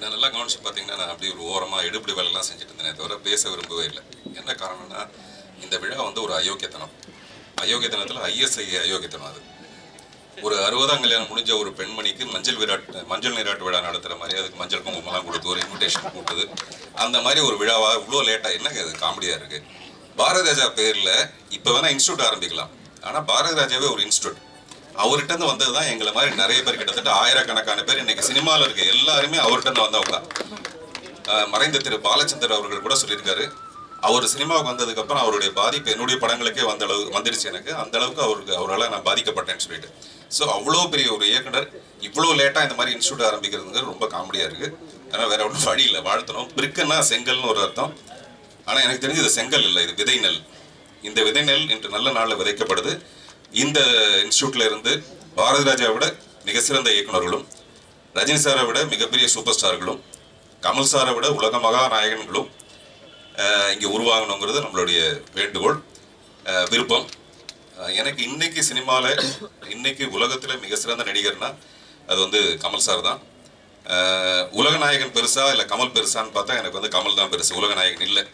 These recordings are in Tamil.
நான் நல்லா கவனிச்சு பார்த்தீங்கன்னா நான் அப்படி ஒரு ஓரமாக எடுப்படி வேலைலாம் செஞ்சுட்டு இருந்தேன் தவிர பேச விரும்பவே இல்லை. என்ன காரணம்னா இந்த விழா வந்து ஒரு அயோக்கியத்தனம். அயோக்கியத்தனத்தில் ஐஎஸ்ஐ அயோக்கியத்தனம் அது. ஒரு அறுபதாம் கல்யாணம் முடிஞ்ச ஒரு பெண்மணிக்கு மஞ்சள் விராட் மஞ்சள் நீராட்டு விழா நடத்துகிற மாதிரி அதுக்கு மஞ்சள் குங்குமம்லாம் கொடுத்து ஒரு இன்விடேஷன் கூட்டுது அந்த மாதிரி ஒரு விழாவாக இவ்வளோ லேட்டாக என்ன அது காமெடியாக இருக்குது பாரதி ராஜா பேரில் இப்போ வேணால் இன்ஸ்டியூட் ஆரம்பிக்கலாம். ஆனால் பாரதி ராஜாவே ஒரு இன்ஸ்டியூட் அவர்கிட்ட இருந்து வந்தது தான் எங்களை மாதிரி நிறைய பேர் கிட்டத்தட்ட ஆயிரக்கணக்கான பேர் இன்னைக்கு சினிமாவில் இருக்க எல்லாருமே அவர்கிட்ட இருந்து வந்தவங்க தான். மறைந்த திரு பாலச்சந்தர் அவர்கள் கூட சொல்லியிருக்காரு. அவர் சினிமாவுக்கு வந்ததுக்கப்புறம் அவருடைய பாதிப்பு என்னுடைய படங்களுக்கே வந்த அளவு வந்துடுச்சு எனக்கு. அந்த அளவுக்கு அவருக்கு அவரால் நான் பாதிக்கப்பட்டேன்னு சொல்லிட்டு. ஸோ அவ்வளோ பெரிய ஒரு இயக்குனர் இவ்வளோ லேட்டாக இந்த மாதிரி இன்ஸ்டியூட் ஆரம்பிக்கிறதுங்கிறது ரொம்ப காமெடியாக இருக்குது ஆனால் வேற ஒன்றும் வழி இல்லை. வாழ்த்தணும். பிரிக்குன்னா செங்கல்னு ஒரு அர்த்தம். ஆனால் எனக்கு தெரிஞ்சு இது செங்கல் இல்லை இது விதை நெல் இந்த விதை நெல் இன்று நல்ல நாளில் விதைக்கப்படுது. இந்த இன்ஸ்டியூட்ல இருந்து பாரதி ராஜாவை விட மிக சிறந்த இயக்குனர்களும் ரஜினி சாரை விட மிகப்பெரிய சூப்பர் ஸ்டார்களும் கமல் சாரை விட உலக மகாநாயகன்களும் இங்கே உருவாகணுங்கிறது நம்மளுடைய வேண்டுகோள். விருப்பம். எனக்கு இன்னைக்கு சினிமாவில் இன்னைக்கு உலகத்தில் மிக சிறந்த நடிகர்னா அது வந்து கமல் சார் தான். உலக நாயகன் பெருசா இல்லை கமல் பெருசான்னு பார்த்தா எனக்கு வந்து கமல் தான் பெருசு. உலக நாயகன் இல்லை.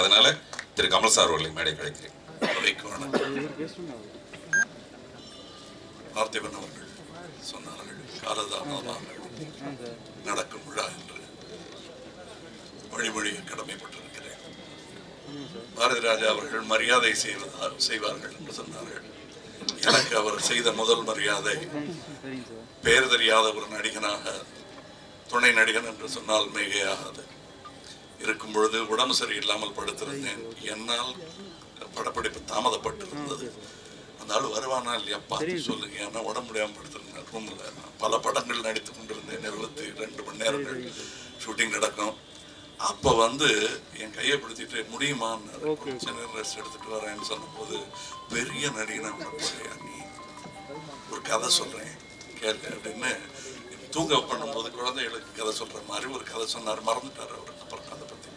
அதனால திரு கமல் சார் அவர்களை மேடை கிடைக்கிறேன் வணக்கம். பார்த்திபன் அவர்கள் சொன்னார்கள் காலதாமதமாக நடக்கும் விழா என்று வழிமொழியை கடமைப்பட்டிருக்கிறேன். பாரதி ராஜா அவர்கள் மரியாதை செய்வதா செய்வார்கள் என்று சொன்னார்கள். எனக்கு அவர் செய்த முதல் மரியாதை பெயர் தெரியாத ஒரு நடிகனாக துணை நடிகன் என்று சொன்னால் மிகையாகாது. இருக்கும் பொழுது உடம்பு சரியில்லாமல் படுத்திருந்தேன். என்னால் படப்பிடிப்பு தாமதப்பட்டிருந்தது. அந்த ஆள் வருவானா இல்லையா? பார்த்து சொல்லுங்க. ஏன்னா உடம்பு முடியாமல் படுத்திருந்தேன் ரூம்ல பல படங்கள் நடித்து கொண்டிருந்தேன். இருபத்தி ரெண்டு மணி நேரங்கள் ஷூட்டிங் நடக்கும். அப்ப வந்து என் கையை பிடிச்சிட்டு முடியுமான்னு கொஞ்ச நேரம் ரெஸ்ட் எடுத்துட்டு வரேன்னு சொன்னபோது பெரிய நடிகனா போறியா நீ? ஒரு கதை சொல்றேன். கேளு அப்படின்னு தூங்க பண்ணும்போது குழந்தைகளுக்கு கதை சொல்ற மாதிரி ஒரு கதை சொன்னார். மறந்துட்டார் அவர். அப்புறம் அதை பத்தி.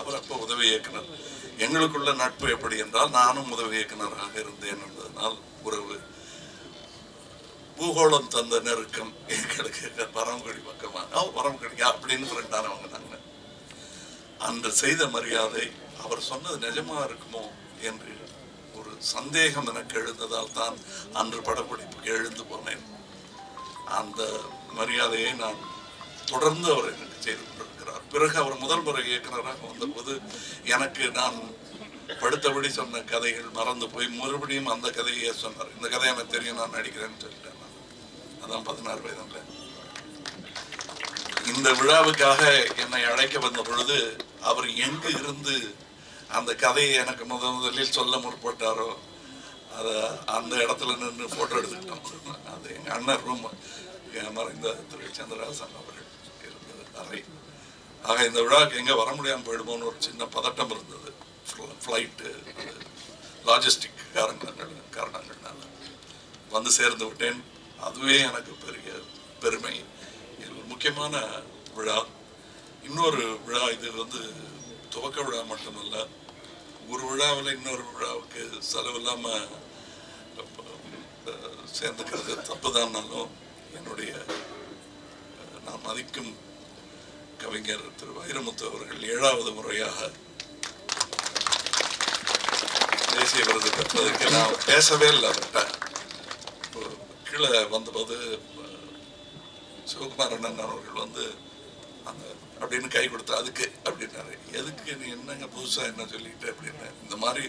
அவர் அப்போ உதவி இயக்குனர். எங்களுக்குள்ள நட்பு எப்படி என்றால் நானும் உதவி இயக்குனராக இருந்தேன் என்பதனால் உறவு. பூகோளம் தந்த நெருக்கம் எங்களுக்கு பரமக்குடி பக்கமா "ஓ, பரமக்குடி அப்படின்னு ஃப்ரெண்டானவங்க நாங்க அன்று செய்த மரியாதை அவர் சொன்னது நிஜமா இருக்குமோ என்று ஒரு சந்தேகம் எனக்கு எழுந்ததால் தான் அன்று படப்பிடிப்புக்கு எழுந்து போனேன். அந்த மரியாதையை நான் தொடர்ந்து அவர் எனக்கு செய்து கொண்டிருக்கிறார். பிறகு அவர் முதல் முறை இயக்குநராக வந்தபோது எனக்கு நான் படுத்தபடி சொன்ன கதைகள் மறந்து போய் மறுபடியும் அந்த கதையே சொன்னார். இந்த கதை எனக்கு தெரியும் நான் நடிக்கிறேன்னு சொல்லிட்டேன் நான். அதான் பதினாறு வயதுல. இந்த விழாவுக்காக என்னை அழைக்க வந்த பொழுது அவர் எங்கு இருந்து அந்த கதையை எனக்கு முத முதலில் சொல்ல முற்பட்டாரோ அதை அந்த இடத்துல நின்று போட்டோ எடுத்துக்கிட்டோம். அது எங்கள் அண்ணன் ரூம் மறைந்த திரு சந்திரஹாசன் அவர்கள் இருந்தது அறை ஆக இந்த விழாவுக்கு எங்கே வர முடியாமல் போயிடுமோன்னு ஒரு சின்ன பதட்டம் இருந்தது ஃப்ளைட்டு லாஜிஸ்டிக் காரணங்கள் காரணங்கள்னால வந்து சேர்ந்து விட்டேன் அதுவே எனக்கு பெரிய பெருமை இது ஒரு முக்கியமான விழா இன்னொரு விழா இது வந்து துவக்க விழா மட்டுமல்ல ஒரு விழாவில் இன்னொரு விழாவுக்கு செலவு இல்லாம அஹ், சேர்ந்துக்கிறது தப்புதான்னாலும் என்னுடைய நான் மதிக்கும் கவிஞர் திரு வைரமுத்து அவர்கள் ஏழாவது முறையாக தேசிய விருது பெற்றதுக்கு நான் பேசவே இல்லை. அவர்கிட்ட கீழே வந்தபோது அஹ், சிவகுமார் அண்ணன் அவர்கள் வந்து அந்த அப்படின்னு கை கொடுத்தா அதுக்கு அப்படின்னாரு. எதுக்கு நீ என்னங்க புதுசா என்ன சொல்லிட்டு? அப்படின்னு. இந்த மாதிரி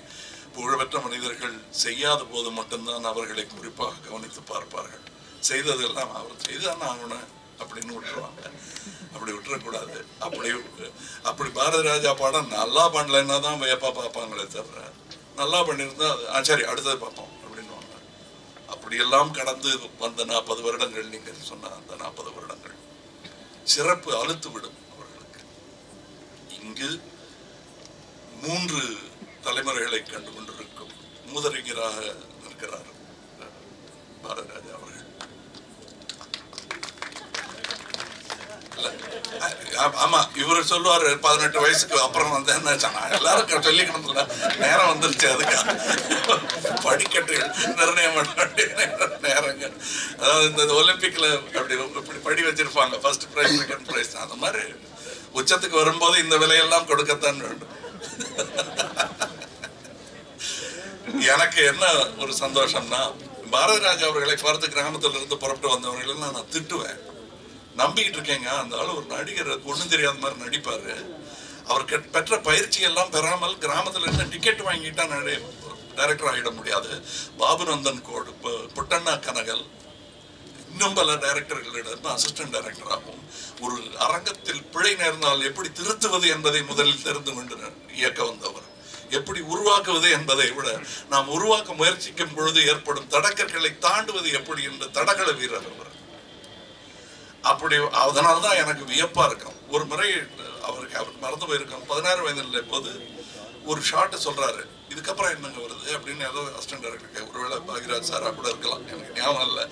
புகழ்பெற்ற மனிதர்கள் செய்யாத போது மட்டும்தான் அவர்களை குறிப்பாக கவனித்து பார்ப்பார்கள். செய்ததெல்லாம் அவர் செய்தான் ஆகணும் அப்படின்னு விட்டுருவாங்க. அப்படி விட்டுறக்கூடாது. அப்படி அப்படி பாரதி ராஜா படம் நல்லா பண்ணலைன்னா தான் வியப்பா பார்ப்பாங்களே தவிர நல்லா பண்ணியிருந்தா அது ஆ சரி அடுத்தது பார்ப்போம் அப்படின்னுவாங்க. அப்படியெல்லாம் கடந்து வந்த நாற்பது வருடங்கள் நீங்கள் சொன்ன அந்த நாற்பது வருடங்கள் சிறப்பு அழுத்து விடும் அவர்களுக்கு. இங்கு மூன்று தலைமுறைகளை கண்டு கொண்டிருக்கும் மூதறிஞராக நிற்கிறார் பாரத ராஜா அவர்கள். ஆமா இவரு சொல்லுவாரு பதினெட்டு வயசுக்கு அப்புறம் வந்தேன்னு என்ன சொன்னா எல்லாரும் சொல்லிக்கணும்ல. நேரம் வந்துருச்சு அதுக்கு. படிக்கட்டு நிர்ணயம் பண்ண வேண்டிய நேரங்க. அதாவது இந்த ஒலிம்பிக்ல அப்படி இப்படி படி வச்சிருப்பாங்க. ஃபர்ஸ்ட் ப்ரைஸ் செகண்ட் பிரைஸ் அந்த மாதிரி உச்சத்துக்கு வரும்போது இந்த விலையெல்லாம் கொடுக்கத்தான் வேண்டும். எனக்கு என்ன ஒரு சந்தோஷம்னா பாரதி ராஜா அவர்களை பார்த்து கிராமத்துல இருந்து புறப்பட்டு வந்தவர்கள் நான் திட்டுவேன். நம்பிக்கிட்டு இருக்கேங்க. அந்த ஆள் ஒரு நடிகர் ஒன்றும் தெரியாத மாதிரி நடிப்பாரு. அவர் கெட்- பெற்ற பயிற்சி எல்லாம் பெறாமல் கிராமத்துல இருந்து டிக்கெட் வாங்கிட்டா நடி டைரக்டர் ஆகிட முடியாது. பாபுநந்தன் கோடு புட்டண்ணா கனகல் இன்னும் பல டைரக்டர்களிடம் அசிஸ்டன்ட் டைரக்டராகவும் ஒரு அரங்கத்தில் பிழை நேர்ந்தால் எப்படி திருத்துவது என்பதை முதலில் தெரிந்து கொண்டு இயக்க வந்தவர். எப்படி உருவாக்குவது என்பதை விட நாம் உருவாக்க முயற்சிக்கும் பொழுது ஏற்படும் தடக்கல்களை தாண்டுவது எப்படி என்ற தடகள வீரர் அவர். அப்படி அதனால தான் எனக்கு வியப்பா இருக்கும். ஒரு முறை அவருக்கு அவர் மறந்து போயிருக்கோம் பதினாறு வயதில் போது ஒரு ஷார்ட்டு சொல்றாரு இதுக்கப்புறம் என்னங்க வருது? அப்படின்னு ஏதோ அசிஸ்டன்ட் டைரக்டர் ஒருவேளை பாகிராஜ் சாரா கூட இருக்கலாம். எனக்கு ஞாபகம் இல்லை.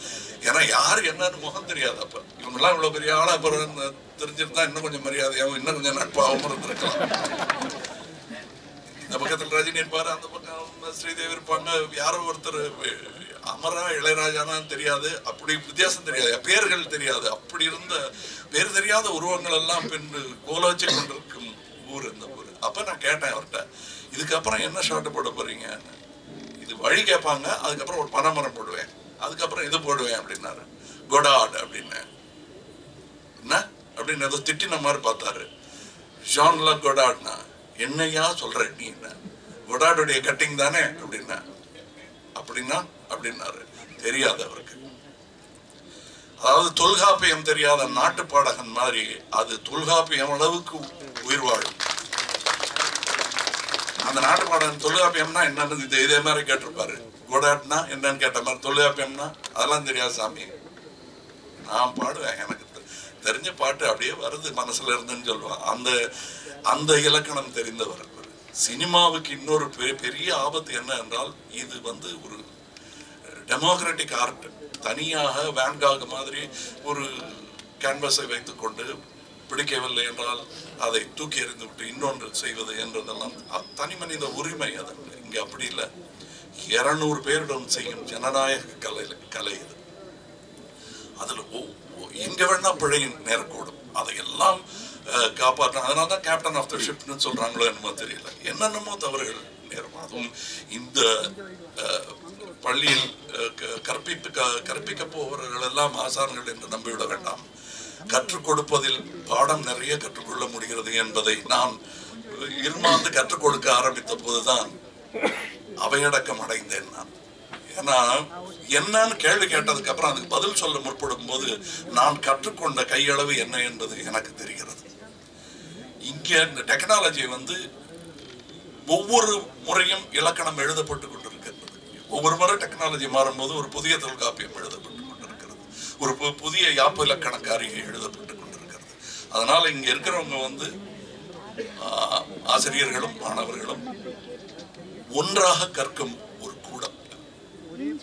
ஏன்னா யார் என்னன்னு முகம் தெரியாது அப்ப. இவங்கெல்லாம் இவ்வளவு பெரிய ஆளா அப்புறம் தெரிஞ்சிருந்தா இன்னும் கொஞ்சம் மரியாதையாகவும் இன்னும் கொஞ்சம் நட்பாகவும் இருந்திருக்கலாம். இந்த பக்கத்தில் ரஜினி இருப்பாரு அந்த பக்கம் ஸ்ரீதேவி இருப்பாங்க யாரோ ஒருத்தர் அமரா இளையராஜானா தெரியாது அப்படி வித்தியாசம் தெரியாது பேர்கள் தெரியாது. அப்படி இருந்த பேர் தெரியாத உருவங்கள் எல்லாம் பின்பு கோலோச்சி கொண்டிருக்கும் ஊர் இந்த ஊர். அப்ப நான் கேட்டேன் அவர்கிட்ட இதுக்கப்புறம் என்ன ஷாட் போட போறீங்க? இது வழி கேட்பாங்க அதுக்கப்புறம் ஒரு பனைமரம் போடுவேன் அதுக்கப்புறம் இது போடுவேன் அப்படின்னாரு. கொடாட் அப்படின்னு. என்ன? அப்படின்னு ஏதோ திட்டின மாதிரி பார்த்தாரு. ஜான்ல கொடாட்னா என்னையா சொல்ற நீ என்ன? கொடாடுடைய கட்டிங் தானே? அப்படின்னா அப்படின்னா அப்படின்னாரு. தெரியாது அவருக்கு. அதாவது தொல்காப்பியம் தெரியாத நாட்டு பாடகன் மாதிரி அது தொல்காப்பியம் அளவுக்கு உயிர் வாழும். அந்த நாட்டு பாடகன் தொல்காப்பியம்னா என்னன்னு இதே மாதிரி கேட்டிருப்பாரு. கொடாட்னா என்னன்னு கேட்ட மாதிரி தொல்காப்பியம்னா அதெல்லாம் தெரியாது சாமி. நான் பாடுவேன் எனக்கு தெரிஞ்ச பாட்டு அப்படியே வருது மனசுல இருந்துன்னு சொல்லுவான். அந்த அந்த இலக்கணம் தெரிந்தவர். சினிமாவுக்கு இன்னொரு பெரிய பெரிய ஆபத்து என்ன என்றால் இது வந்து ஒரு டெமோக்ராட்டிக் ஆர்ட் தனியாக வேன்காக் மாதிரி ஒரு கேன்வஸை வைத்துக்கொண்டு பிடிக்கவில்லை என்றால் அதை தூக்கி எறிந்து விட்டு இன்னொன்று செய்வது என்றதெல்லாம் அ- தனி மனித உரிமை அது. இங்கே அப்படி இல்லை. இரநூறு பேரிடம் செய்யும் ஜனநாயக கலை கலை இது. அதில் ஒ- எங்க வேணா பிழை நேரக்கூடும் அதையெல்லாம் காப்பாற்றணும். அதனால தான் கேப்டன் ஆஃப் த ஷிப்னு சொல்றாங்களோ என்னமோ தெரியல. என்னென்னமோ தவறுகள் நேரும். அதுவும் இந்த பள்ளியில் அஹ், க- கற்பிக்க போபவர்கள் எல்லாம் ஆசான்கள் என்று நம்பிவிட வேண்டாம். கற்றுக் கொடுப்பதில் பாடம் நிறைய கற்றுக்கொள்ள முடிகிறது என்பதை நான் இருமாந்து கற்றுக் கொடுக்க ஆரம்பித்த போதுதான் அவையடக்கம் அடைந்தேன் நான். ஏன்னா என்னன்னு கேள்வி கேட்டதுக்கு அப்புறம் அதுக்கு பதில் சொல்ல முற்படும் போது நான் கற்றுக்கொண்ட கையளவு என்ன என்பது எனக்கு தெரிகிறது. இங்கே இந்த டெக்னாலஜி வந்து ஒவ்வொரு முறையும் இலக்கணம் எழுதப்பட்டு கொண்டிருக்கிறது. ஒவ்வொரு முறை டெக்னாலஜி மாறும்போது ஒரு புதிய தொல்காப்பியம் எழுதப்பட்டு கொண்டிருக்கிறது. ஒரு பு- புதிய யாப்பு இலக்கண காரிகை எழுதப்பட்டு கொண்டிருக்கிறது. அதனால இங்க இருக்கிறவங்க வந்து ஆசிரியர்களும் மாணவர்களும் ஒன்றாக கற்கும் ஒரு கூடம்.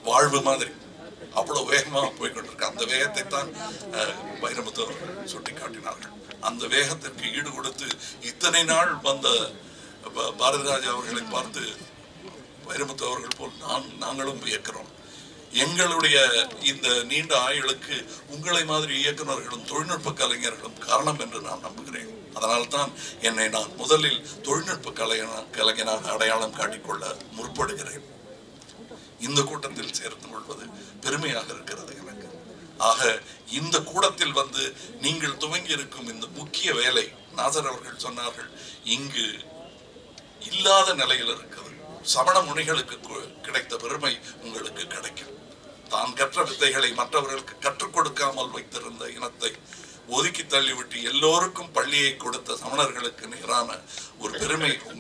வாழ்வு மாதிரி. அவ்வளவு வேகமாக போய் அந்த வேகத்தை தான் அஹ், சுட்டி காட்டினார்கள். அந்த வேகத்திற்கு ஈடு கொடுத்து இத்தனை நாள் வந்த ப- பாரதிராஜா அவர்களை பார்த்து வைரமுத்து அவர்கள் போல் நான் நாங்களும் இயக்கிறோம் எங்களுடைய இந்த நீண்ட ஆயுளுக்கு உங்களை மாதிரி இயக்குனர்களும் தொழில்நுட்ப கலைஞர்களும் காரணம் என்று நான் நம்புகிறேன். அதனால்தான் என்னை நான் முதலில் தொழில்நுட்ப கலைஞனா கலைஞனாக அடையாளம் காட்டிக்கொள்ள முற்படுகிறேன். இந்த கூட்டத்தில் சேர்ந்து பெருமையாக இருக்கிறது எனக்கு. ஆக இந்த கூடத்தில் வந்து நீங்கள் துவங்கி இருக்கும் இந்த முக்கிய வேலை நாசர் அவர்கள் சொன்னார்கள் இங்கு இல்லாத நிலையில் இருக்கிறது சமண முனிகளுக்கு கிடைத்த பெருமை உங்களுக்கு கிடைக்கும். தான் கற்ற வித்தைகளை மற்றவர்களுக்கு கற்றுக் கொடுக்காமல் வைத்திருந்த இனத்தை ஒதுக்கி தள்ளிவிட்டு எல்லோருக்கும் பள்ளியை கொடுத்த சமணர்களுக்கு நிகரான ஒரு பெருமை உங்களுக்கு